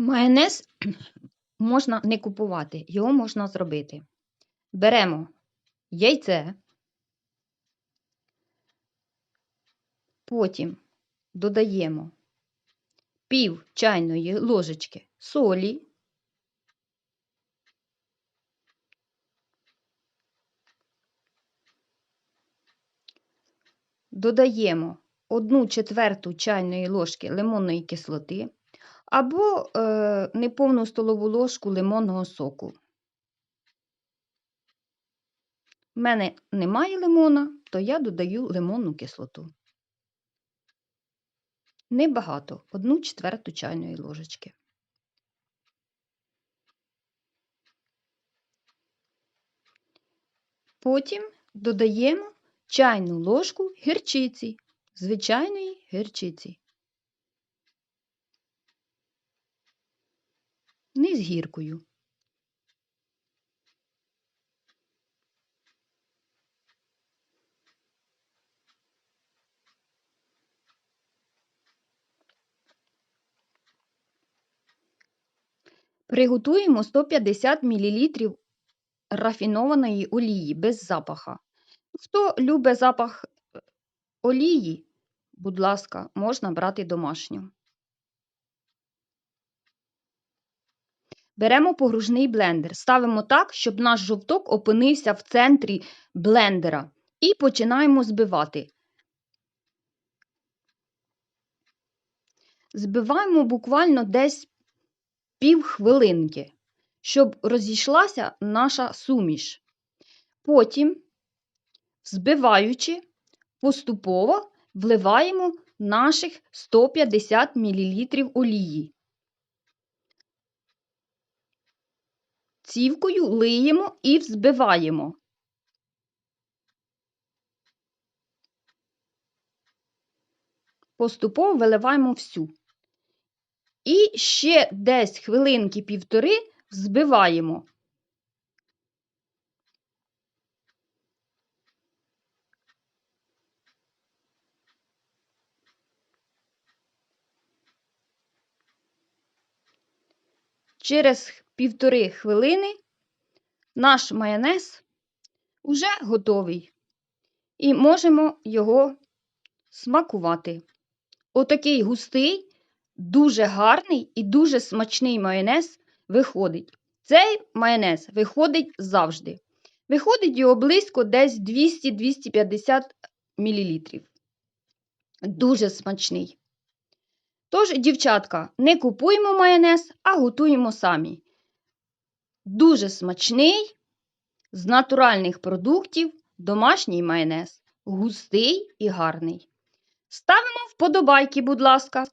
Майонез можна не купувати, його можна зробити. Беремо яйце, потім додаємо пів чайної ложечки солі, додаємо 1 четверту чайної ложки лимонної кислоти або е, неповну столову ложку лимонного соку. У мене немає лимона, то я додаю лимонну кислоту. Небагато, 1 четверту чайної ложечки. Потім додаємо чайну ложку гірчиці, звичайної гірчиці. Не з гіркою. Приготуємо 150 мл рафінованої олії без запаха. Хто любить запах е, олії, будь ласка, можна брати домашню. Беремо погружний блендер, ставимо так, щоб наш жовток опинився в центрі блендера і починаємо збивати. Збиваємо буквально десь пів хвилинки, щоб розійшлася наша суміш. Потім, збиваючи, поступово вливаємо наших 150 мл олії. Цівкою лиємо і взбиваємо. Поступово виливаємо всю. І ще десь хвилинки півтори взбиваємо. Через півтори хвилини наш майонез уже готовий. І можемо його смакувати. Отакий густий, дуже гарний і дуже смачний майонез виходить. Цей майонез виходить завжди. Виходить його близько десь 200-250 мл. Дуже смачний. Тож, дівчатка, не купуємо майонез, а готуємо самі. Дуже смачний, з натуральних продуктів домашній майонез. Густий і гарний. Ставимо вподобайки, будь ласка.